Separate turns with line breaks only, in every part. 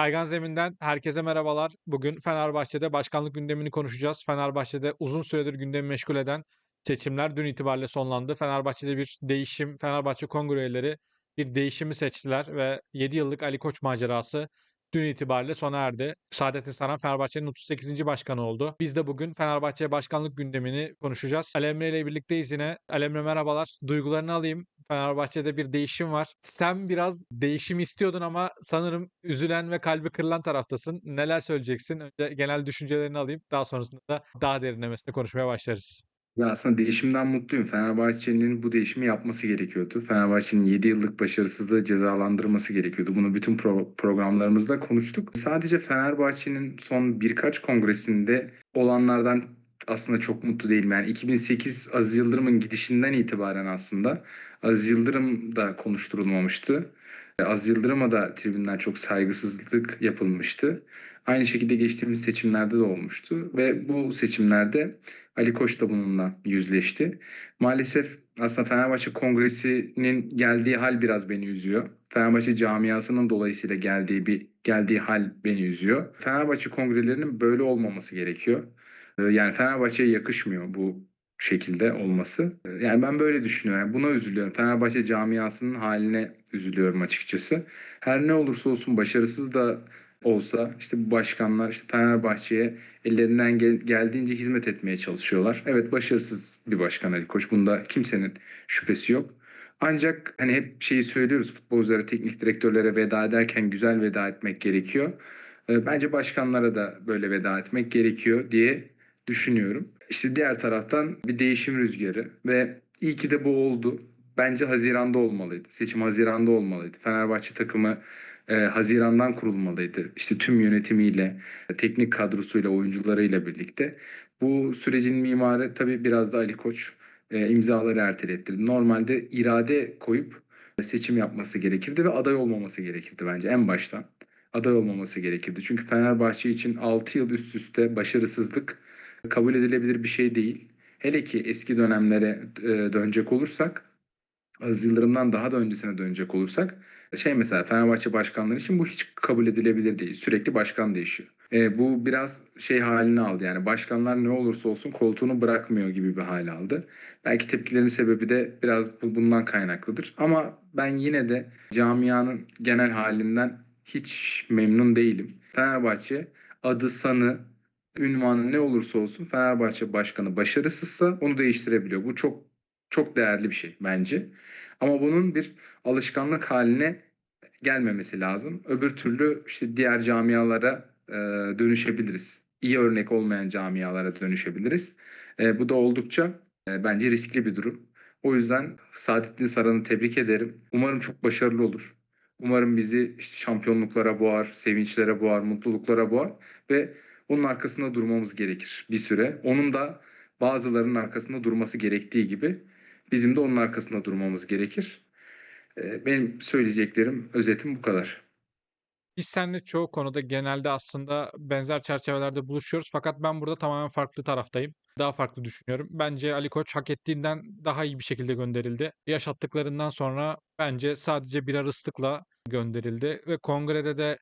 Kaygan Zemin'den herkese merhabalar. Bugün Fenerbahçe'de başkanlık gündemini konuşacağız. Fenerbahçe'de uzun süredir gündemi meşgul eden seçimler dün itibariyle sonlandı. Fenerbahçe'de bir değişim, Fenerbahçe kongre üyeleri bir değişimi seçtiler ve 7 yıllık Ali Koç macerası dün itibariyle sona erdi. Saadettin Saran Fenerbahçe'nin 38. başkanı oldu. Biz de bugün Fenerbahçe başkanlık gündemini konuşacağız. Alemre ile birlikteyiz yine. Alemre merhabalar. Duygularını alayım. Fenerbahçe'de bir değişim var. Sen biraz değişim istiyordun ama sanırım üzülen ve kalbi kırılan taraftasın. Neler söyleyeceksin? Önce genel düşüncelerini alayım. Daha sonrasında da daha derinlemesine konuşmaya başlarız.
Ya aslında değişimden mutluyum. Fenerbahçe'nin bu değişimi yapması gerekiyordu. Fenerbahçe'nin 7 yıllık başarısızlığı cezalandırması gerekiyordu. Bunu bütün pro- programlarımızda konuştuk. Sadece Fenerbahçe'nin son birkaç kongresinde olanlardan aslında çok mutlu değilim. Yani 2008 Aziz Yıldırım'ın gidişinden itibaren aslında Aziz Yıldırım da konuşturulmamıştı. Aziz Yıldırım'a da tribünden çok saygısızlık yapılmıştı. Aynı şekilde geçtiğimiz seçimlerde de olmuştu ve bu seçimlerde Ali Koç da bununla yüzleşti. Maalesef aslında Fenerbahçe Kongresi'nin geldiği hal biraz beni üzüyor. Fenerbahçe camiasının dolayısıyla geldiği bir geldiği hal beni üzüyor. Fenerbahçe kongrelerinin böyle olmaması gerekiyor. Ee, Yani Fenerbahçe'ye yakışmıyor bu şekilde olması. Ee, Yani ben böyle düşünüyorum. Yani buna üzülüyorum. Fenerbahçe camiasının haline üzülüyorum açıkçası. Her ne olursa olsun başarısız da olsa işte bu başkanlar işte Fenerbahçe'ye ellerinden gel- geldiğince hizmet etmeye çalışıyorlar. Evet başarısız bir başkan Ali Koç. Bunda kimsenin şüphesi yok. Ancak hani hep şeyi söylüyoruz futbolculara, teknik direktörlere veda ederken güzel veda etmek gerekiyor. Ee, Bence başkanlara da böyle veda etmek gerekiyor diye düşünüyorum. İşte diğer taraftan bir değişim rüzgarı ve iyi ki de bu oldu. Bence Haziran'da olmalıydı. Seçim Haziran'da olmalıydı. Fenerbahçe takımı e, Haziran'dan kurulmalıydı. İşte tüm yönetimiyle, teknik kadrosuyla, oyuncularıyla birlikte. Bu sürecin mimarı tabii biraz da Ali Koç e, imzaları ertelettirdi. Normalde irade koyup seçim yapması gerekirdi ve aday olmaması gerekirdi bence en baştan. Aday olmaması gerekirdi. Çünkü Fenerbahçe için 6 yıl üst üste başarısızlık kabul edilebilir bir şey değil. Hele ki eski dönemlere e, dönecek olursak Aziz Yıldırım'dan daha da öncesine dönecek olursak şey mesela Fenerbahçe başkanları için bu hiç kabul edilebilir değil. Sürekli başkan değişiyor. E, bu biraz şey halini aldı yani başkanlar ne olursa olsun koltuğunu bırakmıyor gibi bir hal aldı. Belki tepkilerin sebebi de biraz bu- bundan kaynaklıdır. Ama ben yine de camianın genel halinden hiç memnun değilim. Fenerbahçe adı sanı ünvanı ne olursa olsun Fenerbahçe başkanı başarısızsa onu değiştirebiliyor. Bu çok çok değerli bir şey bence. Ama bunun bir alışkanlık haline gelmemesi lazım. Öbür türlü işte diğer camialara e, dönüşebiliriz. İyi örnek olmayan camialara dönüşebiliriz. E, bu da oldukça e, bence riskli bir durum. O yüzden Saadettin Saran'ı tebrik ederim. Umarım çok başarılı olur. Umarım bizi işte şampiyonluklara boğar, sevinçlere boğar, mutluluklara boğar ve onun arkasında durmamız gerekir bir süre. Onun da bazılarının arkasında durması gerektiği gibi bizim de onun arkasında durmamız gerekir. Ee, Benim söyleyeceklerim özetim bu kadar.
Biz seninle çoğu konuda genelde aslında benzer çerçevelerde buluşuyoruz. Fakat ben burada tamamen farklı taraftayım. Daha farklı düşünüyorum. Bence Ali Koç hak ettiğinden daha iyi bir şekilde gönderildi. Yaşattıklarından sonra bence sadece birer ıslıkla gönderildi. Ve kongrede de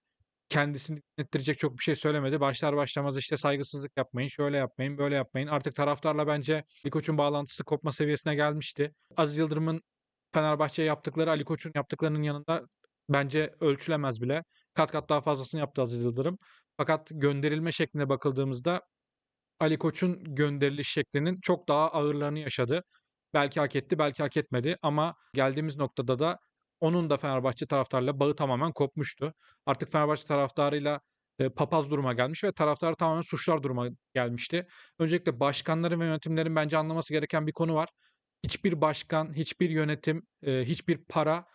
kendisini ettirecek çok bir şey söylemedi. Başlar başlamaz işte saygısızlık yapmayın, şöyle yapmayın, böyle yapmayın. Artık taraftarla bence Ali Koç'un bağlantısı kopma seviyesine gelmişti. Aziz Yıldırım'ın Fenerbahçe'ye yaptıkları Ali Koç'un yaptıklarının yanında bence ölçülemez bile. Kat kat daha fazlasını yaptı Aziz Yıldırım. Fakat gönderilme şekline bakıldığımızda Ali Koç'un gönderiliş şeklinin çok daha ağırlarını yaşadı. Belki hak etti, belki hak etmedi ama geldiğimiz noktada da onun da Fenerbahçe taraftarıyla bağı tamamen kopmuştu. Artık Fenerbahçe taraftarıyla e, papaz duruma gelmiş ve taraftarı tamamen suçlar duruma gelmişti. Öncelikle başkanların ve yönetimlerin bence anlaması gereken bir konu var. Hiçbir başkan, hiçbir yönetim, e, hiçbir para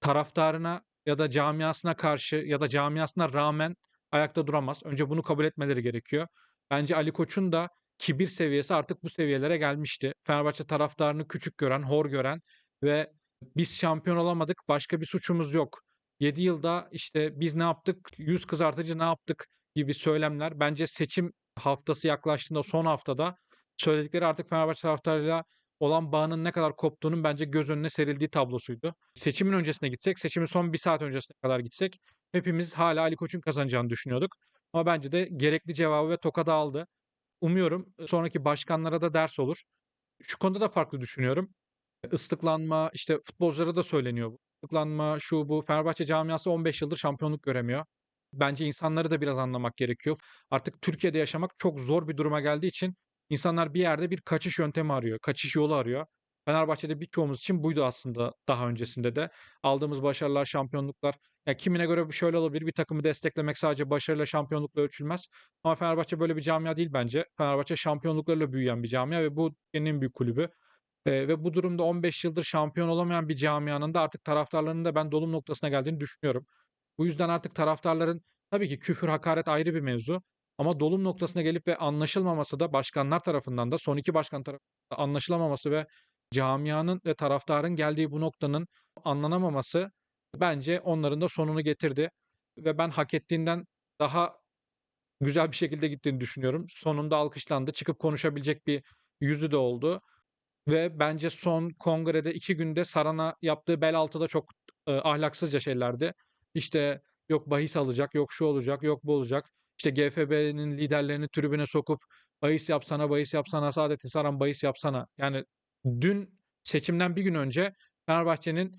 taraftarına ya da camiasına karşı ya da camiasına rağmen ayakta duramaz. Önce bunu kabul etmeleri gerekiyor. Bence Ali Koç'un da kibir seviyesi artık bu seviyelere gelmişti. Fenerbahçe taraftarını küçük gören, hor gören ve biz şampiyon olamadık, başka bir suçumuz yok. 7 yılda işte biz ne yaptık, yüz kızartıcı ne yaptık gibi söylemler bence seçim haftası yaklaştığında son haftada söyledikleri artık Fenerbahçe taraftarıyla olan bağının ne kadar koptuğunun bence göz önüne serildiği tablosuydu. Seçimin öncesine gitsek, seçimin son bir saat öncesine kadar gitsek hepimiz hala Ali Koç'un kazanacağını düşünüyorduk. Ama bence de gerekli cevabı ve tokadı aldı. Umuyorum sonraki başkanlara da ders olur. Şu konuda da farklı düşünüyorum. Islıklanma, işte futbolculara da söyleniyor bu. Islıklanma, şu bu. Fenerbahçe camiası 15 yıldır şampiyonluk göremiyor. Bence insanları da biraz anlamak gerekiyor. Artık Türkiye'de yaşamak çok zor bir duruma geldiği için insanlar bir yerde bir kaçış yöntemi arıyor, kaçış yolu arıyor. Fenerbahçe'de birçoğumuz için buydu aslında daha öncesinde de. Aldığımız başarılar, şampiyonluklar. Ya kimine göre şöyle olabilir. Bir takımı desteklemek sadece başarıyla, şampiyonlukla ölçülmez. Ama Fenerbahçe böyle bir camia değil bence. Fenerbahçe şampiyonluklarıyla büyüyen bir camia ve bu en büyük kulübü. Eee, ve bu durumda 15 yıldır şampiyon olamayan bir camianın da artık taraftarlarının da ben dolum noktasına geldiğini düşünüyorum. Bu yüzden artık taraftarların tabii ki küfür, hakaret ayrı bir mevzu ama dolum noktasına gelip ve anlaşılmaması da başkanlar tarafından da son 2 başkan tarafından da anlaşılamaması ve camianın ve taraftarın geldiği bu noktanın anlanamaması bence onların da sonunu getirdi ve ben hak ettiğinden daha güzel bir şekilde gittiğini düşünüyorum. Sonunda alkışlandı. Çıkıp konuşabilecek bir yüzü de oldu ve bence son kongrede 2 günde Saran'a yaptığı bel altı da çok, eee, ahlaksızca şeylerdi. İşte yok bahis alacak, yok şu olacak, yok bu olacak. İşte GFB'nin liderlerini tribüne sokup bahis yapsana, bahis yapsana, Saadettin Saran bahis yapsana. Yani dün seçimden bir gün önce Fenerbahçe'nin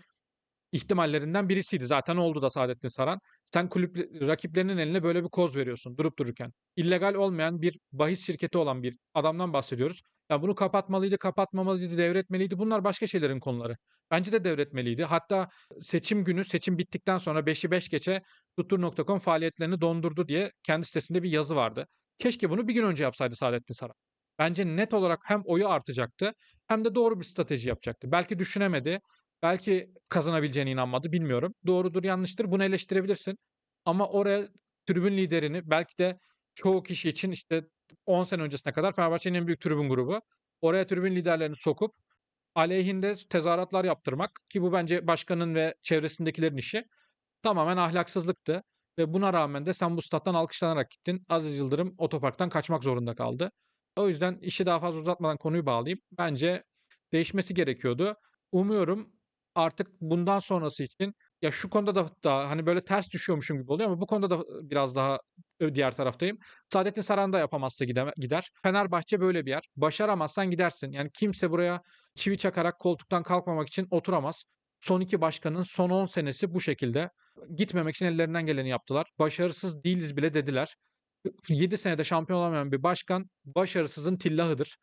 ihtimallerinden birisiydi. Zaten oldu da Saadettin Saran. Sen kulüp rakiplerinin eline böyle bir koz veriyorsun durup dururken. İllegal olmayan bir bahis şirketi olan bir adamdan bahsediyoruz. Ya bunu kapatmalıydı, kapatmamalıydı, devretmeliydi. Bunlar başka şeylerin konuları. Bence de devretmeliydi. Hatta seçim günü, seçim bittikten sonra 5'i 5 geçe Tuttur.com faaliyetlerini dondurdu diye kendi sitesinde bir yazı vardı. Keşke bunu bir gün önce yapsaydı Saadettin Saran. Bence net olarak hem oyu artacaktı hem de doğru bir strateji yapacaktı. Belki düşünemedi, belki kazanabileceğine inanmadı bilmiyorum. Doğrudur, yanlıştır bunu eleştirebilirsin. Ama oraya tribün liderini belki de çoğu kişi için işte 10 sene öncesine kadar Fenerbahçe'nin en büyük tribün grubu. Oraya tribün liderlerini sokup aleyhinde tezahüratlar yaptırmak ki bu bence başkanın ve çevresindekilerin işi tamamen ahlaksızlıktı. Ve buna rağmen de sen bu stat'tan alkışlanarak gittin. Aziz Yıldırım otoparktan kaçmak zorunda kaldı. O yüzden işi daha fazla uzatmadan konuyu bağlayayım. Bence değişmesi gerekiyordu. Umuyorum artık bundan sonrası için ya şu konuda da daha hani böyle ters düşüyormuşum gibi oluyor ama bu konuda da biraz daha diğer taraftayım. Saadettin Saran da yapamazsa gider. Fenerbahçe böyle bir yer. Başaramazsan gidersin. Yani kimse buraya çivi çakarak koltuktan kalkmamak için oturamaz. Son iki başkanın son 10 senesi bu şekilde. Gitmemek için ellerinden geleni yaptılar. Başarısız değiliz bile dediler. 7 senede şampiyon olamayan bir başkan başarısızın tillahıdır.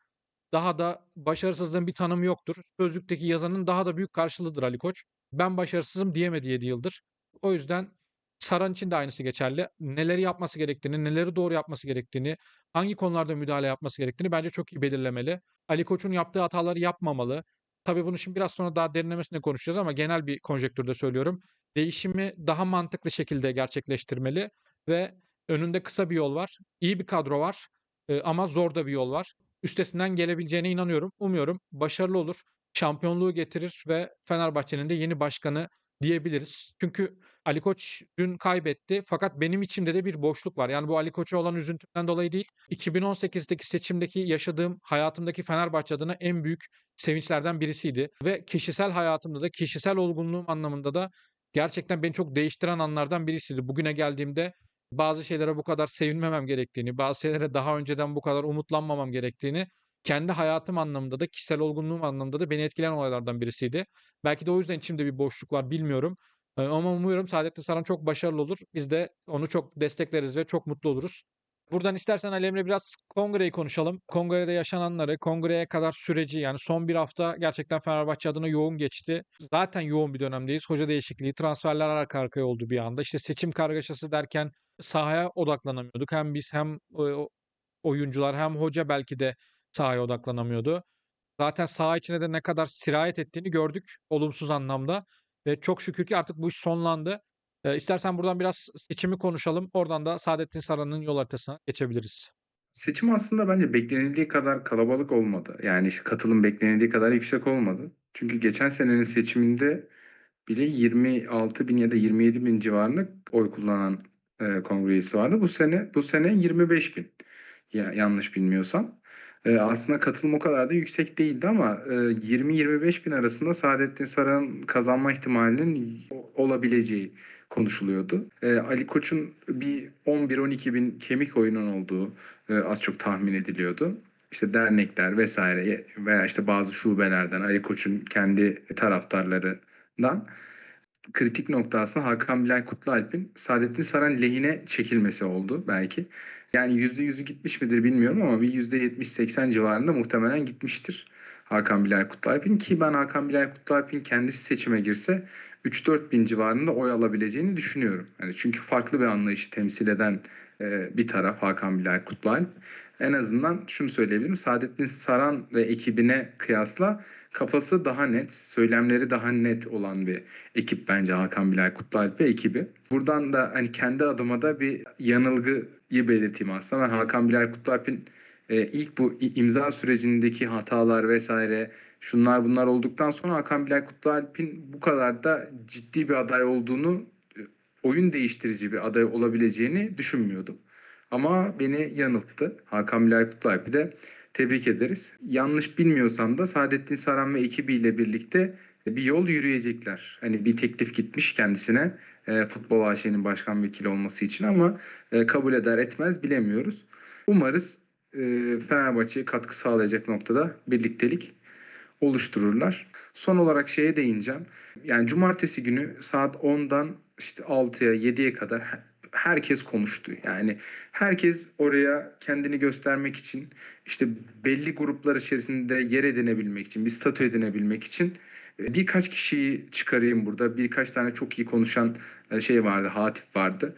Daha da başarısızlığın bir tanımı yoktur. Sözlükteki yazanın daha da büyük karşılığıdır Ali Koç. Ben başarısızım diyemedi 7 yıldır. O yüzden Saran için de aynısı geçerli. Neleri yapması gerektiğini, neleri doğru yapması gerektiğini, hangi konularda müdahale yapması gerektiğini bence çok iyi belirlemeli. Ali Koç'un yaptığı hataları yapmamalı. Tabii bunu şimdi biraz sonra daha derinlemesine konuşacağız ama genel bir konjektürde söylüyorum. Değişimi daha mantıklı şekilde gerçekleştirmeli ve önünde kısa bir yol var. İyi bir kadro var e, ama zor da bir yol var. Üstesinden gelebileceğine inanıyorum. Umuyorum başarılı olur. Şampiyonluğu getirir ve Fenerbahçe'nin de yeni başkanı diyebiliriz. Çünkü Ali Koç dün kaybetti fakat benim içimde de bir boşluk var. Yani bu Ali Koç'a olan üzüntümden dolayı değil. 2018'deki seçimdeki yaşadığım hayatımdaki Fenerbahçe adına en büyük sevinçlerden birisiydi. Ve kişisel hayatımda da kişisel olgunluğum anlamında da gerçekten beni çok değiştiren anlardan birisiydi. Bugüne geldiğimde bazı şeylere bu kadar sevinmemem gerektiğini, bazı şeylere daha önceden bu kadar umutlanmamam gerektiğini kendi hayatım anlamında da kişisel olgunluğum anlamında da beni etkileyen olaylardan birisiydi. Belki de o yüzden içimde bir boşluk var bilmiyorum. Ama umuyorum Saadettin Saran çok başarılı olur. Biz de onu çok destekleriz ve çok mutlu oluruz. Buradan istersen Ali Emre biraz kongreyi konuşalım. Kongrede yaşananları, kongreye kadar süreci yani son bir hafta gerçekten Fenerbahçe adına yoğun geçti. Zaten yoğun bir dönemdeyiz. Hoca değişikliği, transferler arka arkaya oldu bir anda. İşte seçim kargaşası derken sahaya odaklanamıyorduk. Hem biz hem oyuncular hem hoca belki de sahaya odaklanamıyordu. Zaten saha içine de ne kadar sirayet ettiğini gördük olumsuz anlamda ve çok şükür ki artık bu iş sonlandı. Eee, istersen buradan biraz seçimi konuşalım. Oradan da Saadettin Saran'ın yol haritasına geçebiliriz.
Seçim aslında bence beklenildiği kadar kalabalık olmadı. Yani işte katılım beklenildiği kadar yüksek olmadı. Çünkü geçen senenin seçiminde bile 26 bin ya da 27 bin civarında oy kullanan e, kongre üyesi vardı. Bu sene bu sene 25 bin. Ya, yanlış bilmiyorsam. E, aslında katılım o kadar da yüksek değildi ama e, 20-25 bin arasında Saadettin Saran'ın kazanma ihtimalinin olabileceği. konuşuluyordu. Ee, Ali Koç'un bir 11-12 bin kemik oyunun olduğu e, az çok tahmin ediliyordu. İşte dernekler vesaire veya işte bazı şubelerden Ali Koç'un kendi taraftarlarından kritik nokta aslında Hakan Bilal Kutlualp'in Saadettin Saran lehine çekilmesi oldu belki. Yani %100'ü gitmiş midir bilmiyorum ama bir %70-80 civarında muhtemelen gitmiştir Hakan Bilal Kutlualp'in ki ben Hakan Bilal Kutlualp'in kendisi seçime girse 3-4 bin civarında oy alabileceğini düşünüyorum. Yani çünkü farklı bir anlayışı temsil eden e, bir taraf Hakan Bilal Kutlualp. En azından şunu söyleyebilirim. Saadettin Saran ve ekibine kıyasla kafası daha net, söylemleri daha net olan bir ekip bence Hakan Bilal Kutlualp ve ekibi. Buradan da hani kendi adıma da bir yanılgıyı belirteyim aslında. Ben Hakan Bilal Kutlualp'in e, ilk bu imza sürecindeki hatalar vesaire şunlar bunlar olduktan sonra Hakan Bilal Kutlualp'in bu kadar da ciddi bir aday olduğunu e, oyun değiştirici bir aday olabileceğini düşünmüyordum. Ama beni yanılttı. Hakan Bilal Kutlualp'i de tebrik ederiz. Yanlış bilmiyorsam da Saadettin Saran ve ekibiyle birlikte bir yol yürüyecekler. Hani bir teklif gitmiş kendisine e, Futbol AŞ'nin başkan vekili olması için ama e, kabul eder etmez bilemiyoruz. Umarız e, Fenerbahçe'ye katkı sağlayacak noktada birliktelik oluştururlar. Son olarak şeye değineceğim. Yani cumartesi günü saat 10'dan işte 6'ya 7'ye kadar her- herkes konuştu. Yani herkes oraya kendini göstermek için işte belli gruplar içerisinde yer edinebilmek için, bir statü edinebilmek için e, birkaç kişiyi çıkarayım burada. Birkaç tane çok iyi konuşan e, şey vardı, Hatif vardı.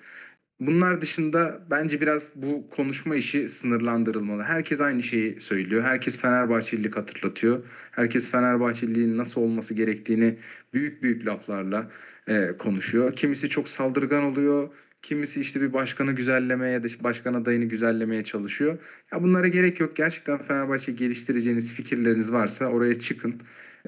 Bunlar dışında bence biraz bu konuşma işi sınırlandırılmalı. Herkes aynı şeyi söylüyor. Herkes Fenerbahçelilik hatırlatıyor. Herkes Fenerbahçeliliğin nasıl olması gerektiğini büyük büyük laflarla e, konuşuyor. Kimisi çok saldırgan oluyor. Kimisi işte bir başkanı güzellemeye ya da başkan adayını güzellemeye çalışıyor. Ya bunlara gerek yok. Gerçekten Fenerbahçe geliştireceğiniz fikirleriniz varsa oraya çıkın.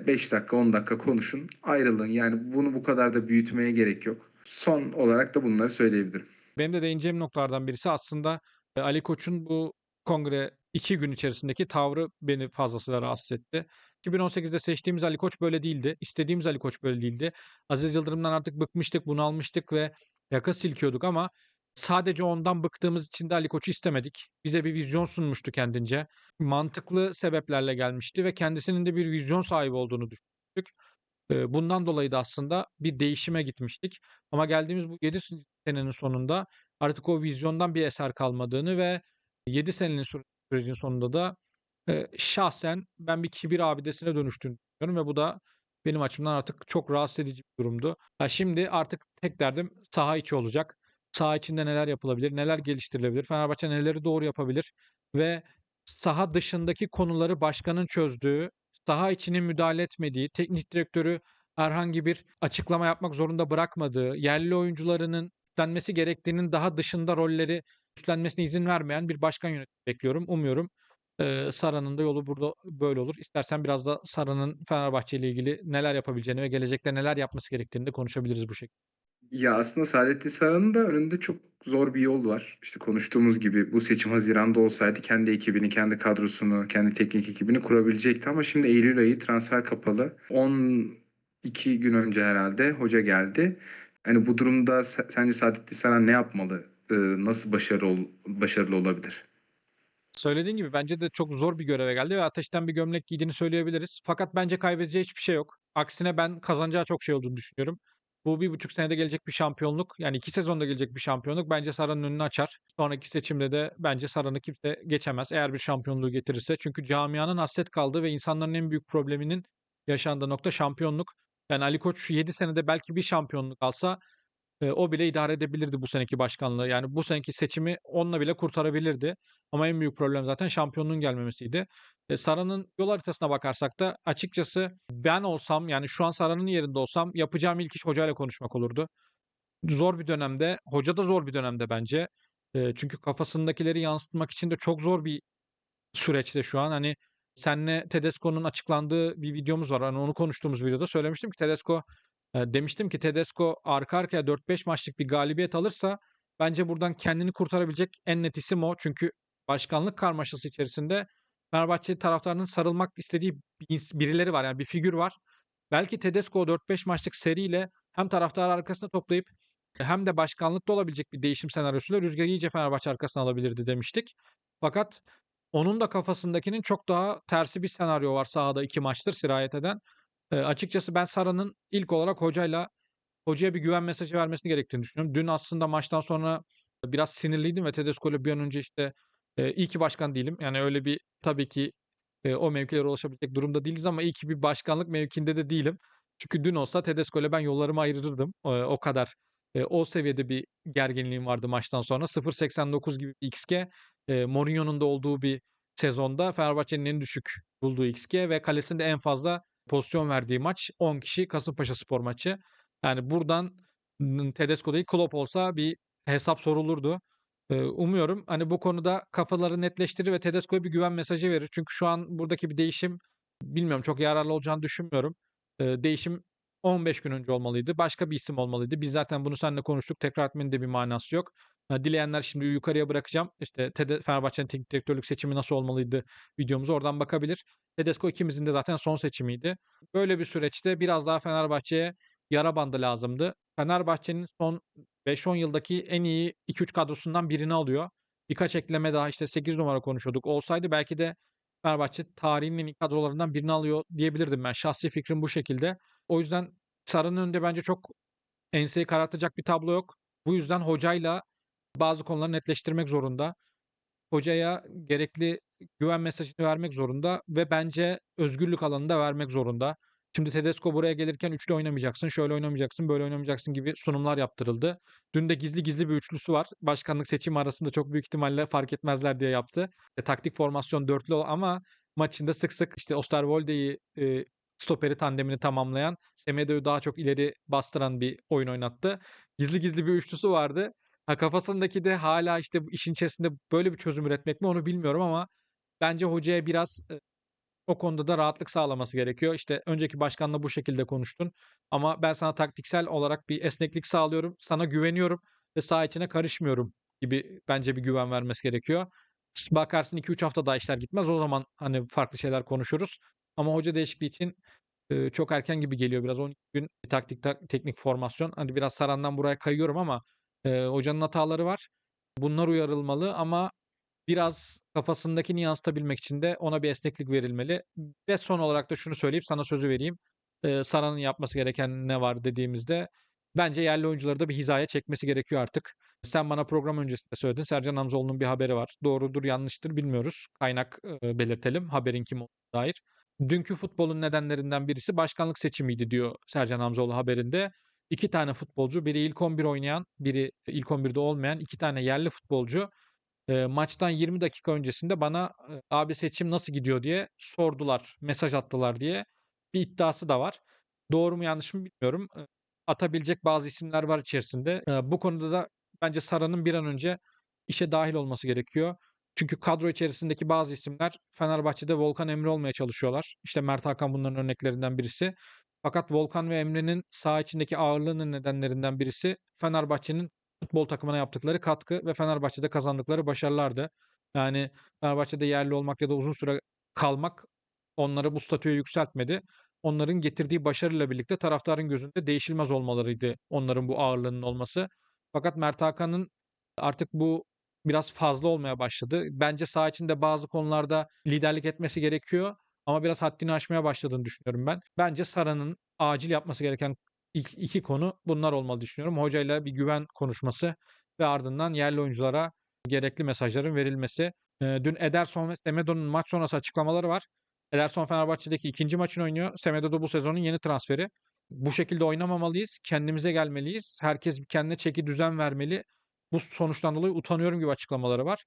5 dakika 10 dakika konuşun. Ayrılın. Yani bunu bu kadar da büyütmeye gerek yok. Son olarak da bunları söyleyebilirim.
Benim de değineceğim noktalardan birisi aslında e, Ali Koç'un bu kongre iki gün içerisindeki tavrı beni fazlasıyla rahatsız etti. 2018'de seçtiğimiz Ali Koç böyle değildi. İstediğimiz Ali Koç böyle değildi. Aziz Yıldırım'dan artık bıkmıştık, bunalmıştık ve yaka silkiyorduk ama sadece ondan bıktığımız için de Ali Koç'u istemedik. Bize bir vizyon sunmuştu kendince. Mantıklı sebeplerle gelmişti ve kendisinin de bir vizyon sahibi olduğunu düşündük. Bundan dolayı da aslında bir değişime gitmiştik. Ama geldiğimiz bu 7 senenin sonunda artık o vizyondan bir eser kalmadığını ve 7 senenin süre- sürecin sonunda da şahsen ben bir kibir abidesine dönüştüğünü düşünüyorum ve bu da benim açımdan artık çok rahatsız edici bir durumdu. Ha, şimdi artık tek derdim saha içi olacak. Saha içinde neler yapılabilir, neler geliştirilebilir, Fenerbahçe neleri doğru yapabilir ve saha dışındaki konuları başkanın çözdüğü, saha içinin müdahale etmediği, teknik direktörü herhangi bir açıklama yapmak zorunda bırakmadığı, yerli oyuncularının üstlenmesi gerektiğinin daha dışında rolleri üstlenmesine izin vermeyen bir başkan yönetimi bekliyorum. Umuyorum eee Sara'nın da yolu burada böyle olur. İstersen biraz da Sara'nın Fenerbahçe ile ilgili neler yapabileceğini ve gelecekte neler yapması gerektiğini de konuşabiliriz bu şekilde.
Ya aslında Saadettin Saran'ın da önünde çok zor bir yol var. İşte konuştuğumuz gibi bu seçim Haziran'da olsaydı kendi ekibini, kendi kadrosunu, kendi teknik ekibini kurabilecekti. Ama şimdi Eylül ayı transfer kapalı. 12 gün önce herhalde hoca geldi. Hani bu durumda se- sence Saadettin Saran ne yapmalı? Ee, nasıl başarılı, ol- başarılı olabilir?
Söylediğin gibi bence de çok zor bir göreve geldi ve ateşten bir gömlek giydiğini söyleyebiliriz. Fakat bence kaybedeceği hiçbir şey yok. Aksine ben kazanacağı çok şey olduğunu düşünüyorum. Bu bir buçuk senede gelecek bir şampiyonluk. Yani iki sezonda gelecek bir şampiyonluk. Bence Sara'nın önünü açar. Sonraki seçimde de bence Sara'nı kimse geçemez. Eğer bir şampiyonluğu getirirse. Çünkü camianın hasret kaldığı ve insanların en büyük probleminin yaşandığı nokta şampiyonluk. Yani Ali Koç 7 senede belki bir şampiyonluk alsa e, o bile idare edebilirdi bu seneki başkanlığı. Yani bu seneki seçimi onunla bile kurtarabilirdi. Ama en büyük problem zaten şampiyonluğun gelmemesiydi. E, Sara'nın yol haritasına bakarsak da açıkçası ben olsam yani şu an Sara'nın yerinde olsam yapacağım ilk iş hocayla konuşmak olurdu. Zor bir dönemde, hoca da zor bir dönemde bence. E, çünkü kafasındakileri yansıtmak için de çok zor bir süreçte şu an. Hani senle Tedesco'nun açıklandığı bir videomuz var. Hani onu konuştuğumuz videoda söylemiştim ki Tedesco demiştim ki Tedesco arka arkaya 4-5 maçlık bir galibiyet alırsa bence buradan kendini kurtarabilecek en net isim o. Çünkü başkanlık karmaşası içerisinde Fenerbahçe taraftarının sarılmak istediği birileri var. Yani bir figür var. Belki Tedesco o 4-5 maçlık seriyle hem taraftarı arkasına toplayıp hem de başkanlıkta olabilecek bir değişim senaryosuyla Rüzgar'ı iyice Fenerbahçe arkasına alabilirdi demiştik. Fakat onun da kafasındakinin çok daha tersi bir senaryo var sahada iki maçtır sirayet eden. Eee, açıkçası ben Sara'nın ilk olarak hocayla hocaya bir güven mesajı vermesini gerektiğini düşünüyorum. Dün aslında maçtan sonra biraz sinirliydim ve Tedesco'yla bir an önce işte eee, iyi ki başkan değilim. Yani öyle bir tabii ki eee, o mevkilere ulaşabilecek durumda değiliz ama iyi ki bir başkanlık mevkinde de değilim. Çünkü dün olsa Tedesco'yla ben yollarımı ayırırdım. Eee, o kadar eee, o seviyede bir gerginliğim vardı maçtan sonra. 0.89 gibi bir XG. Eee, Mourinho'nun da olduğu bir sezonda Fenerbahçe'nin en düşük bulduğu XG ve kalesinde en fazla pozisyon verdiği maç 10 kişi Kasımpaşa Spor maçı. Yani buradan Tedesco değil Klopp olsa bir hesap sorulurdu. Umuyorum hani bu konuda kafaları netleştirir ve Tedesco'ya bir güven mesajı verir. Çünkü şu an buradaki bir değişim bilmiyorum çok yararlı olacağını düşünmüyorum. Değişim 15 gün önce olmalıydı. Başka bir isim olmalıydı. Biz zaten bunu seninle konuştuk. Tekrar etmenin de bir manası yok. Dileyenler şimdi yukarıya bırakacağım. İşte Fenerbahçe'nin teknik direktörlük seçimi nasıl olmalıydı videomuzu oradan bakabilir. Tedesco ikimizin de zaten son seçimiydi. Böyle bir süreçte biraz daha Fenerbahçe'ye yara bandı lazımdı. Fenerbahçe'nin son 5-10 yıldaki en iyi 2-3 kadrosundan birini alıyor. Birkaç ekleme daha işte 8 numara konuşuyorduk. Olsaydı belki de Fenerbahçe tarihinin en iyi kadrolarından birini alıyor diyebilirdim ben. Şahsi fikrim bu şekilde. O yüzden Sarı'nın önünde bence çok enseyi karartacak bir tablo yok. Bu yüzden hocayla bazı konuları netleştirmek zorunda. Hocaya gerekli güven mesajını vermek zorunda ve bence özgürlük alanını da vermek zorunda. Şimdi Tedesco buraya gelirken üçlü oynamayacaksın, şöyle oynamayacaksın, böyle oynamayacaksın gibi sunumlar yaptırıldı. Dün de gizli gizli bir üçlüsü var. Başkanlık seçimi arasında çok büyük ihtimalle fark etmezler diye yaptı. E, taktik formasyon dörtlü ama maçında sık sık işte Osterwolde'yi e, stoperi tandemini tamamlayan, Semedo'yu daha çok ileri bastıran bir oyun oynattı. Gizli gizli bir üçlüsü vardı. Ha, kafasındaki de hala işte bu işin içerisinde böyle bir çözüm üretmek mi onu bilmiyorum ama bence hocaya biraz e, o konuda da rahatlık sağlaması gerekiyor. İşte önceki başkanla bu şekilde konuştun ama ben sana taktiksel olarak bir esneklik sağlıyorum. Sana güveniyorum ve saha içine karışmıyorum gibi bence bir güven vermesi gerekiyor. Bakarsın 2-3 hafta daha işler gitmez. O zaman hani farklı şeyler konuşuruz. Ama hoca değişikliği için e, çok erken gibi geliyor biraz 12 gün taktik tak- teknik formasyon. Hani biraz Saran'dan buraya kayıyorum ama e, hocanın hataları var. Bunlar uyarılmalı ama biraz kafasındakini yansıtabilmek için de ona bir esneklik verilmeli. Ve son olarak da şunu söyleyip sana sözü vereyim. Ee, Sara'nın yapması gereken ne var dediğimizde bence yerli oyuncuları da bir hizaya çekmesi gerekiyor artık. Sen bana program öncesinde söyledin. Sercan Hamzoğlu'nun bir haberi var. Doğrudur yanlıştır bilmiyoruz. Kaynak e, belirtelim. Haberin kim olduğuna dair. Dünkü futbolun nedenlerinden birisi başkanlık seçimiydi diyor Sercan Hamzoğlu haberinde. İki tane futbolcu, biri ilk 11 oynayan, biri ilk 11'de olmayan iki tane yerli futbolcu Eee, maçtan 20 dakika öncesinde bana, eee, "Abi seçim nasıl gidiyor?" diye sordular, mesaj attılar diye bir iddiası da var. Doğru mu yanlış mı bilmiyorum. Eee, atabilecek bazı isimler var içerisinde. Eee, bu konuda da bence Sara'nın bir an önce işe dahil olması gerekiyor. Çünkü kadro içerisindeki bazı isimler Fenerbahçe'de Volkan Emre olmaya çalışıyorlar. İşte Mert Hakan bunların örneklerinden birisi. Fakat Volkan ve Emre'nin saha içindeki ağırlığının nedenlerinden birisi Fenerbahçe'nin futbol takımına yaptıkları katkı ve Fenerbahçe'de kazandıkları başarılardı. Yani Fenerbahçe'de yerli olmak ya da uzun süre kalmak onları bu statüye yükseltmedi. Onların getirdiği başarıyla birlikte taraftarın gözünde değişilmez olmalarıydı onların bu ağırlığının olması. Fakat Mert Hakan'ın artık bu biraz fazla olmaya başladı. Bence saha içinde bazı konularda liderlik etmesi gerekiyor ama biraz haddini aşmaya başladığını düşünüyorum ben. Bence Sara'nın acil yapması gereken İlk iki konu bunlar olmalı düşünüyorum. Hocayla bir güven konuşması ve ardından yerli oyunculara gerekli mesajların verilmesi. Eee, dün Ederson ve Semedo'nun maç sonrası açıklamaları var. Ederson Fenerbahçe'deki ikinci maçını oynuyor. Semedo da bu sezonun yeni transferi. Bu şekilde oynamamalıyız. Kendimize gelmeliyiz. Herkes kendine çeki düzen vermeli. Bu sonuçtan dolayı utanıyorum gibi açıklamaları var.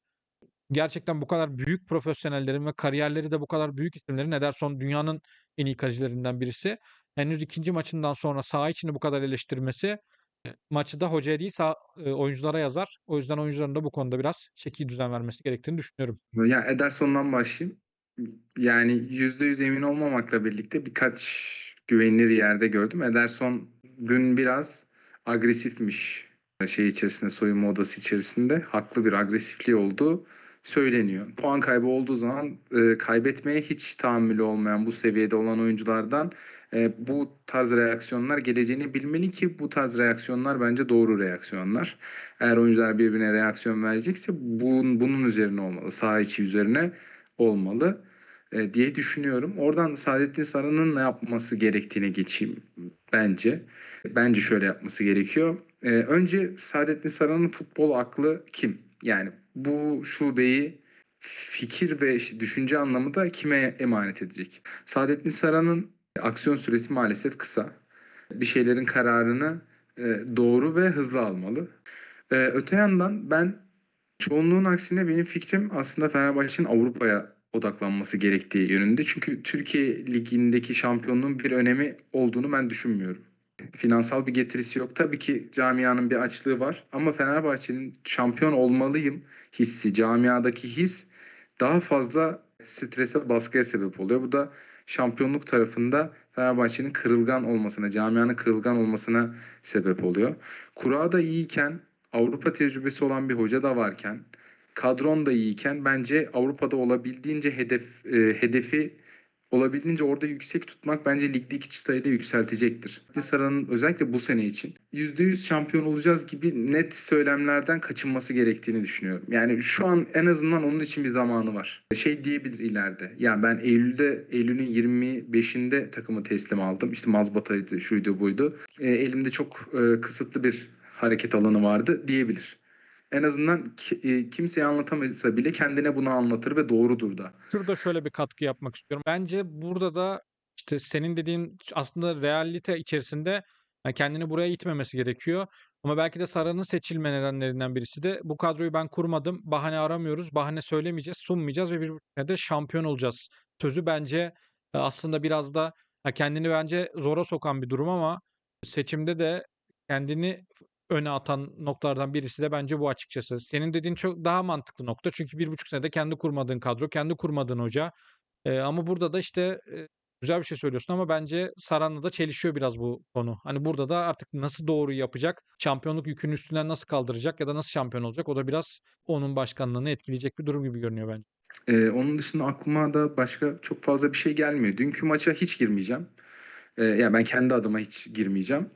Gerçekten bu kadar büyük profesyonellerin ve kariyerleri de bu kadar büyük isimlerin Ederson dünyanın en iyi kalecilerinden birisi. Henüz ikinci maçından sonra saha içini bu kadar eleştirmesi e, maçı da hocaya değil sağ, e, oyunculara yazar. O yüzden oyuncuların da bu konuda biraz çeki düzen vermesi gerektiğini düşünüyorum.
Ya Ederson'dan başlayayım. Yani %100 emin olmamakla birlikte birkaç güvenilir yerde gördüm. Ederson dün biraz agresifmiş şey içerisinde, soyunma odası içerisinde. Haklı bir agresifliği oldu. Söyleniyor. Puan kaybı olduğu zaman e, kaybetmeye hiç tahammülü olmayan bu seviyede olan oyunculardan e, bu tarz reaksiyonlar geleceğini bilmeli ki bu tarz reaksiyonlar bence doğru reaksiyonlar. Eğer oyuncular birbirine reaksiyon verecekse bunun, bunun üzerine olmalı. Saha içi üzerine olmalı e, diye düşünüyorum. Oradan Saadettin Saran'ın ne yapması gerektiğine geçeyim bence. Bence şöyle yapması gerekiyor. E, önce Saadettin Saran'ın futbol aklı kim? Yani bu şubeyi fikir ve işte düşünce anlamında kime emanet edecek? Saadettin Saran'ın aksiyon süresi maalesef kısa. Bir şeylerin kararını e, doğru ve hızlı almalı. E, öte yandan ben çoğunluğun aksine benim fikrim aslında Fenerbahçe'nin Avrupa'ya odaklanması gerektiği yönünde. Çünkü Türkiye Ligi'ndeki şampiyonluğun bir önemi olduğunu ben düşünmüyorum. Finansal bir getirisi yok. Tabii ki camianın bir açlığı var. Ama Fenerbahçe'nin şampiyon olmalıyım hissi, camiadaki his daha fazla strese, baskıya sebep oluyor. Bu da şampiyonluk tarafında Fenerbahçe'nin kırılgan olmasına, camianın kırılgan olmasına sebep oluyor. Kura da iyiyken, Avrupa tecrübesi olan bir hoca da varken, kadron da iyiyken bence Avrupa'da olabildiğince hedef e, hedefi olabildiğince orada yüksek tutmak bence ligdeki çıtayı da yükseltecektir. Sara'nın özellikle bu sene için %100 şampiyon olacağız gibi net söylemlerden kaçınması gerektiğini düşünüyorum. Yani şu an en azından onun için bir zamanı var. Şey diyebilir ileride. Yani ben Eylül'de Eylül'ün 25'inde takımı teslim aldım. İşte mazbataydı, şuydu buydu. E, elimde çok e, kısıtlı bir hareket alanı vardı diyebilir. En azından ki- e, kimseye anlatamasa bile kendine bunu anlatır ve doğrudur da.
Şurada şöyle bir katkı yapmak istiyorum. Bence burada da işte senin dediğin aslında realite içerisinde yani kendini buraya itmemesi gerekiyor. Ama belki de Sara'nın seçilme nedenlerinden birisi de bu kadroyu ben kurmadım. Bahane aramıyoruz. Bahane söylemeyeceğiz, sunmayacağız ve bir senede şampiyon olacağız. Sözü bence e, aslında biraz da kendini bence zora sokan bir durum ama seçimde de kendini öne atan noktalardan birisi de bence bu açıkçası. Senin dediğin çok daha mantıklı nokta. Çünkü bir buçuk senede kendi kurmadığın kadro, kendi kurmadığın hoca. Ee, ama burada da işte e, güzel bir şey söylüyorsun ama bence Saran'la da çelişiyor biraz bu konu. Hani burada da artık nasıl doğru yapacak, şampiyonluk yükünün üstünden nasıl kaldıracak ya da nasıl şampiyon olacak o da biraz onun başkanlığını etkileyecek bir durum gibi görünüyor bence.
Ee, onun dışında aklıma da başka çok fazla bir şey gelmiyor. Dünkü maça hiç girmeyeceğim. Ee, yani ben kendi adıma hiç girmeyeceğim.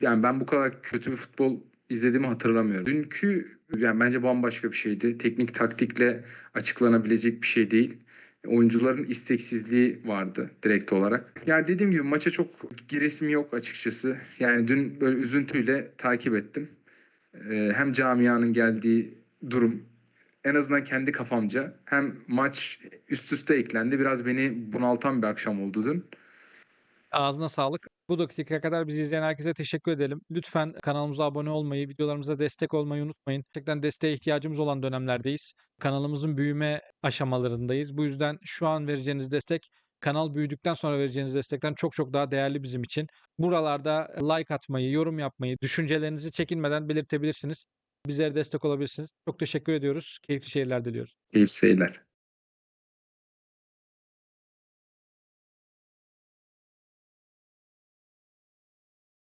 Yani ben bu kadar kötü bir futbol izlediğimi hatırlamıyorum. Dünkü yani bence bambaşka bir şeydi. Teknik taktikle açıklanabilecek bir şey değil. Oyuncuların isteksizliği vardı direkt olarak. Yani dediğim gibi maça çok giresim yok açıkçası. Yani dün böyle üzüntüyle takip ettim. Ee, hem camianın geldiği durum en azından kendi kafamca hem maç üst üste eklendi. Biraz beni bunaltan bir akşam oldu dün.
Ağzına sağlık. Bu dakikaya kadar bizi izleyen herkese teşekkür edelim. Lütfen kanalımıza abone olmayı, videolarımıza destek olmayı unutmayın. Gerçekten desteğe ihtiyacımız olan dönemlerdeyiz. Kanalımızın büyüme aşamalarındayız. Bu yüzden şu an vereceğiniz destek kanal büyüdükten sonra vereceğiniz destekten çok çok daha değerli bizim için. Buralarda like atmayı, yorum yapmayı, düşüncelerinizi çekinmeden belirtebilirsiniz. Bizlere destek olabilirsiniz. Çok teşekkür ediyoruz. Keyifli seyirler diliyoruz.
Keyifli seyirler.